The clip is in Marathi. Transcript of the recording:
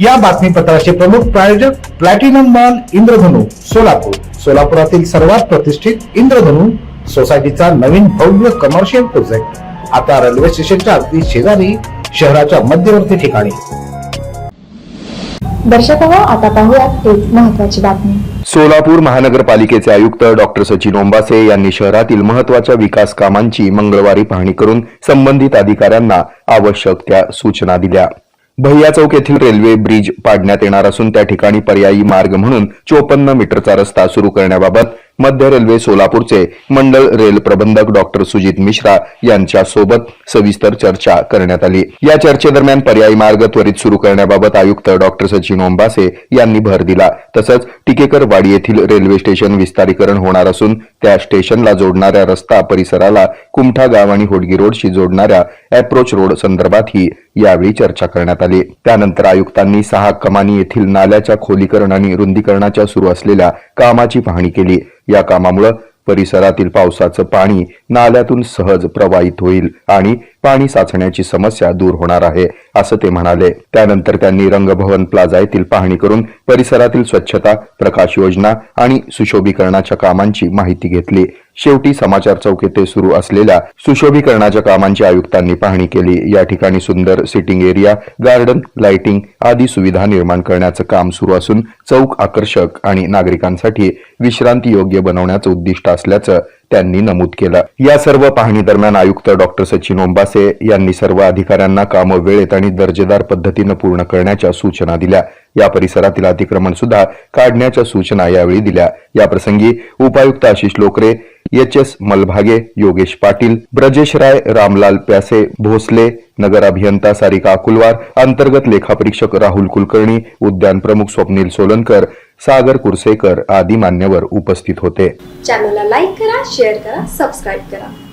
या बातमीपत्राचे प्रमुख प्रायोजक प्लॅटिनम मॉल इंद्रधनु सोलापूर. सोलापुरातील सर्वात प्रतिष्ठित इंद्रधनु सोसायटीचा नवीन भव्य कमर्शियल प्रोजेक्ट आता रेल्वे स्टेशनच्या अगदी शेजारी शहराच्या मध्यवर्ती ठिकाणी. दर्शक आता पाहूयात एक महत्वाची बातमी. सोलापूर महानगरपालिकेचे आयुक्त डॉक्टर सचिन ओंबासे यांनी शहरातील महत्त्वाच्या विकास कामांची मंगळवारी पाहणी करून संबंधित अधिकाऱ्यांना आवश्यक त्या सूचना दिल्या. भैया चौक येथील रेल्वे ब्रिज पाडण्यात येणार असून त्या ठिकाणी पर्यायी मार्ग म्हणून चोपन्न मीटरचा रस्ता सुरू करण्याबाबत मध्य रेल्वे सोलापूरचे मंडळ रेल प्रबंधक डॉक्टर सुजित मिश्रा यांच्या सोबत सविस्तर चर्चा करण्यात आली. या चर्चेदरम्यान पर्यायी मार्ग त्वरित सुरू करण्याबाबत आयुक्त डॉक्टर सचिन ओंबासे यांनी भर दिला. तसंच टिकेकर वाडी येथील रेल्वे स्टेशन विस्तारीकरण होणार असून त्या स्टेशनला जोडणाऱ्या रस्ता परिसराला कुमठा गाव आणि होडगी रोडशी जोडणाऱ्या अप्रोच रोड संदर्भातही यावेळी चर्चा करण्यात आली. त्यानंतर आयुक्तांनी सहा कमानी येथील नाल्याच्या खोलीकरण आणि रुंदीकरणाच्या सुरू असलेल्या कामाची पाहणी केली. या कामामुळे परिसरातील पावसाचं पाणी नाल्यातून सहज प्रवाहित होईल आणि पाणी साचण्याची समस्या दूर होणार आहे असं ते म्हणाले. त्यानंतर त्यांनी रंगभवन प्लाझा येथील पाहणी करून परिसरातील स्वच्छता प्रकाश योजना आणि सुशोभीकरणाच्या कामांची माहिती घेतली. शेवटी समाचार चौक येथे सुरू असलेल्या सुशोभीकरणाच्या कामांची आयुक्तांनी पाहणी केली. या ठिकाणी सुंदर सिटिंग एरिया गार्डन लाइटिंग आदी सुविधा निर्माण करण्याचं काम सुरू असून चौक आकर्षक आणि नागरिकांसाठी विश्रांती योग्य बनवण्याचं उद्दिष्ट असल्याचं त्यांनी नमूद केलं. या सर्व पाहणी दरम्यान आयुक्त डॉक्टर सचिन ओंबासे यांनी सर्व अधिकाऱ्यांना कामं वेळेत आणि दर्जेदार पद्धतीनं पूर्ण करण्याच्या सूचना दिल्या. या परिसरातील अतिक्रमण सुद्धा काढण्याच्या सूचना यावेळी दिल्या. या प्रसंगी उपायुक्त आशिष लोकरे एच एस मलभागे योगेश पाटील ब्रजेश राय रामलाल प्यासे भोसले नगर अभियंता सारिका अकुलवार अंतर्गत लेखापरीक्षक राहुल कुलकर्णी उद्यान प्रमुख स्वप्नील सोलनकर सागर कुरसेकर आदी मान्यवर उपस्थित होते. चॅनलला लाईक करा शेअर करा सबस्क्राईब करा.